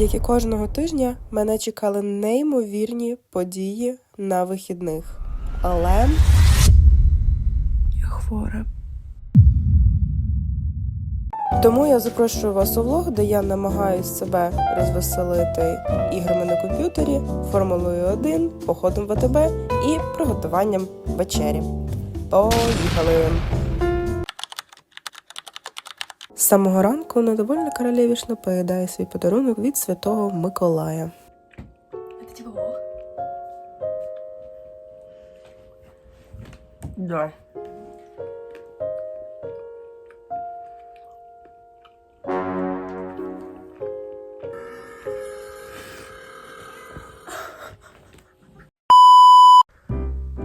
Як і кожного тижня, мене чекали неймовірні події на вихідних. Але я хвора. Тому я запрошую вас у влог, де я намагаюсь себе розвеселити іграми на комп'ютері, формулою 1, походом в АТБ і приготуванням вечері. Поїхали! З самого ранку недовольна королевішна поїдає свій подарунок від святого Миколая. Да.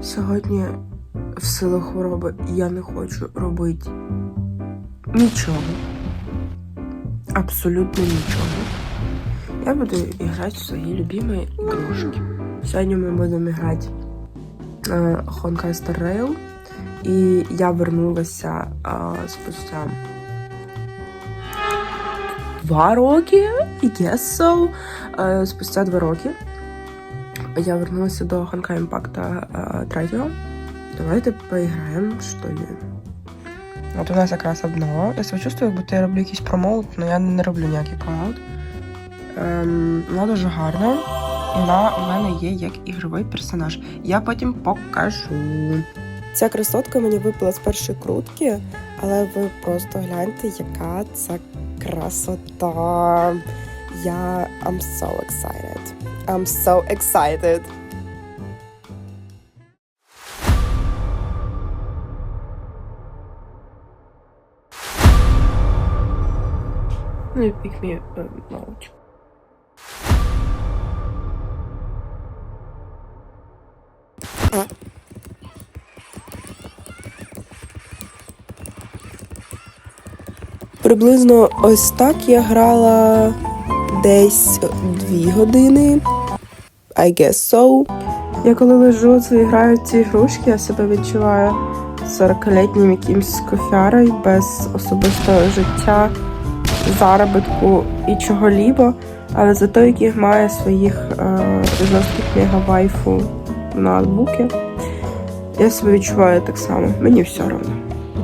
Сьогодні в силу хвороби я не хочу робити нічого. Абсолютно нічого. Я буду грати в свої любимі ігрушки. Сьогодні ми будемо грати е, Honkai Star Rail. І я вернулася а, спустя два роки, I guess so. Е, спустя два роки я вернулася до Honkai Impact е, третього. Давайте поіграємо, що ли. От у нас якраз обнова. Я себе чувствую, як я роблю якийсь промоут, але я не роблю ніякий промоут. Ем, вона дуже гарна. І вона в мене є як ігровий персонаж. Я потім покажу. Ця красотка мені випала з першої крутки, але ви просто гляньте, яка це красота. Я I'm so excited. I'm so excited. Ну, pick me out. Приблизно ось так я грала десь дві години. I guess so. Я коли лежу і граю ці ігрушки, я себе відчуваю 40-літнім якимсь кофярою без особистого життя, заробітку і чого-лібо, але зато яких має своїх е, жорстких мегавайфу ноутбуки. Я себе відчуваю так само. Мені все одно.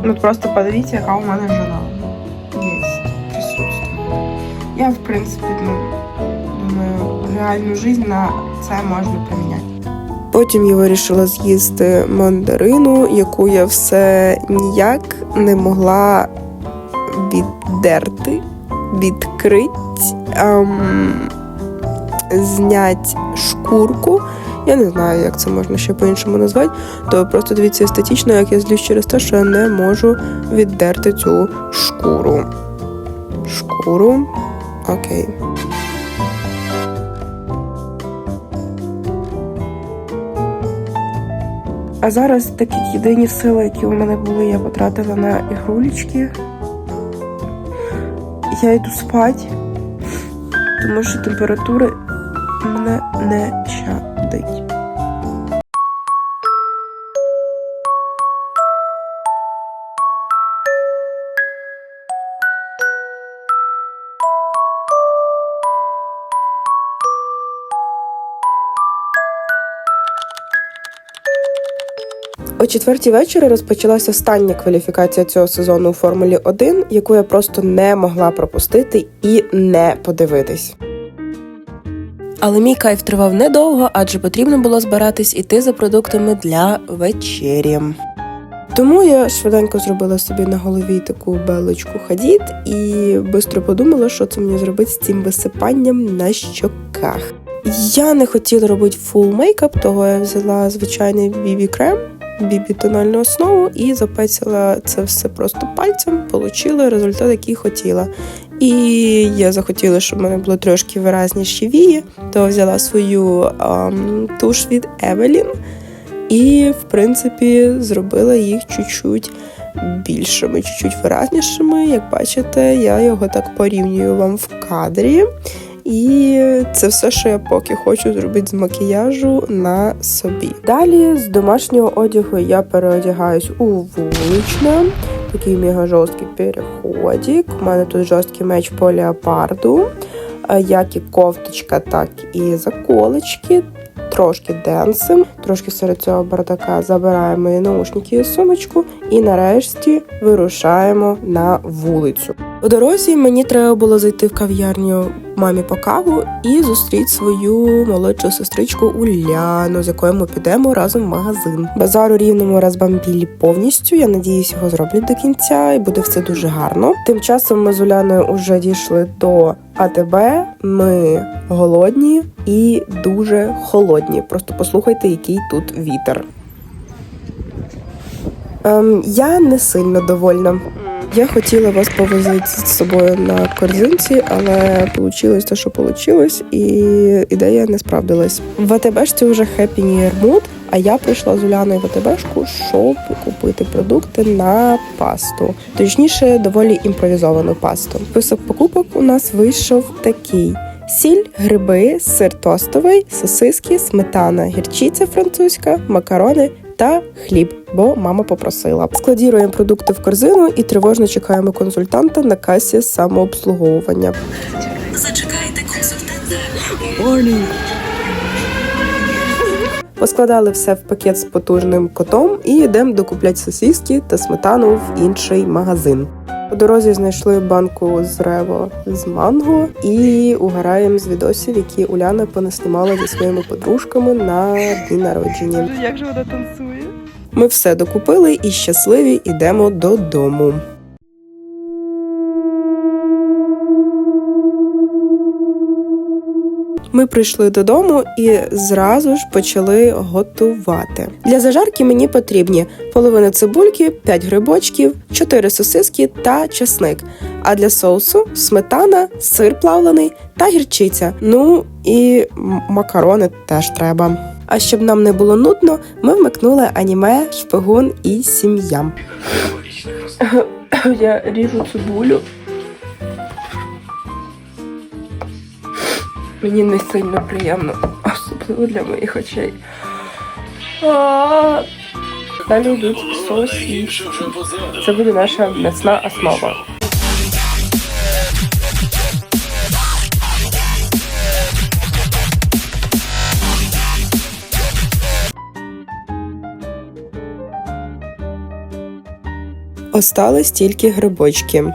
Ну просто подивіться, яка у мене жена. Є присутствує. Я, в принципі, ну, думаю, реальну життя на це можна поміняти. Потім я вирішила з'їсти мандарину, яку я все ніяк не могла віддерти, відкрити, ем, зняти шкурку. Я не знаю, як це можна ще по-іншому назвати. То просто дивіться естетично, як я злюсь через те, що я не можу віддерти цю шкуру. Шкуру. Окей. А зараз такі єдині сили, які у мене були, я потратила на ігрулечки. Я йду спати, тому що температура мене не щадить. О четвертій вечора розпочалася остання кваліфікація цього сезону у Формулі 1, яку я просто не могла пропустити і не подивитись. Але мій кайф тривав недовго, адже потрібно було збиратись іти за продуктами для вечері. Тому я швиденько зробила собі на голові таку белочку хадід і швидко подумала, що це мені зробити з цим висипанням на щоках. Я не хотіла робити фул мейкап, того я взяла звичайний бібі крем, бібі тональну основу і запецяла це все просто пальцем, отримала результат, який хотіла. І я захотіла, щоб в мене було трошки виразніші вії, то взяла свою ам, туш від Евелін і, в принципі, зробила їх чуть-чуть більшими, чуть-чуть виразнішими. Як бачите, я його так порівнюю вам в кадрі. І це все, що я поки хочу зробити з макіяжу на собі. Далі з домашнього одягу я переодягаюсь у вуличне. Такий мега жорсткий переходик. У мене тут жорсткий меч по леопарду. е, як і кофточка, так і заколочки. Трошки денсим, трошки серед цього бардака забираємо і наушники і сумочку, і нарешті вирушаємо на вулицю. У дорозі мені треба було зайти в кав'ярню мамі по каву і зустріти свою молодшу сестричку Уляну, з якою ми підемо разом в магазин. Базар у рівному розбамбілі повністю. Я надіюсь, його зроблять до кінця, і буде все дуже гарно. Тим часом ми з Уляною вже дійшли до АТБ. Ми голодні і дуже холодні. Просто послухайте, який тут вітер. Ем, я не сильно довольна. Я хотіла вас повозити з собою на корзинці, але вийшло те, що вийшло, і ідея не справдилась. В АТБшці вже Happy New а я прийшла з Уляною в АТБшку, щоб купити продукти на пасту. Точніше, доволі імпровізовану пасту. Список покупок у нас вийшов такий. Сіль, гриби, сир тостовий, сосиски, сметана, гірчиця французька, макарони та хліб, бо мама попросила. Складіруємо продукти в корзину і тривожно чекаємо консультанта на касі самообслуговування. Зачекайте консультанта. Поскладали все в пакет з потужним котом і йдемо докупляти сосиски та сметану в інший магазин. По дорозі знайшли банку з рево з манго і угораємо з відосів, які Уляна понаснімала зі своїми подружками на дні народження. Як же вона танцює? Ми все докупили і щасливі йдемо додому. Ми прийшли додому і зразу ж почали готувати. Для зажарки мені потрібні половина цибульки, 5 грибочків, 4 сосиски та чесник. А для соусу сметана, сир плавлений та гірчиця. Ну і макарони теж треба. А щоб нам не було нудно, ми вмикнули аніме Шпигун і сім'я. Я ріжу цибулю. Мені не сильно приємно, особливо для моїх очей. Далі йдуть сосі. Це буде наша м'ясна основа. Остались тільки грибочки.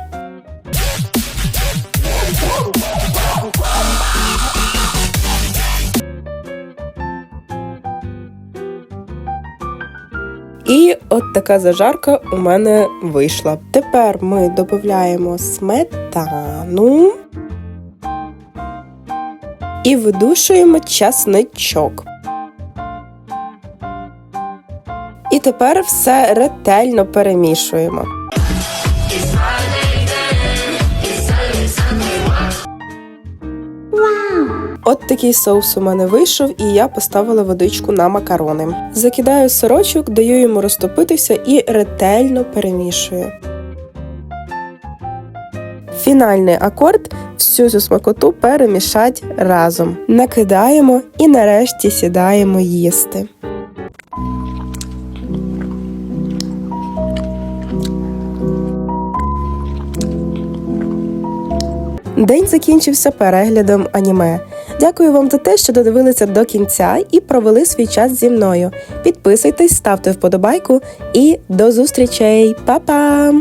І от така зажарка у мене вийшла. Тепер ми додаємо сметану і видушуємо часничок. І тепер все ретельно перемішуємо. От такий соус у мене вийшов, і я поставила водичку на макарони. Закидаю сирочок, даю йому розтопитися і ретельно перемішую. Фінальний акорд всю цю смакоту перемішать разом. Накидаємо і нарешті сідаємо їсти. День закінчився переглядом аніме. Дякую вам за те, що додивилися до кінця і провели свій час зі мною. Підписуйтесь, ставте вподобайку і до зустрічей, Па-па!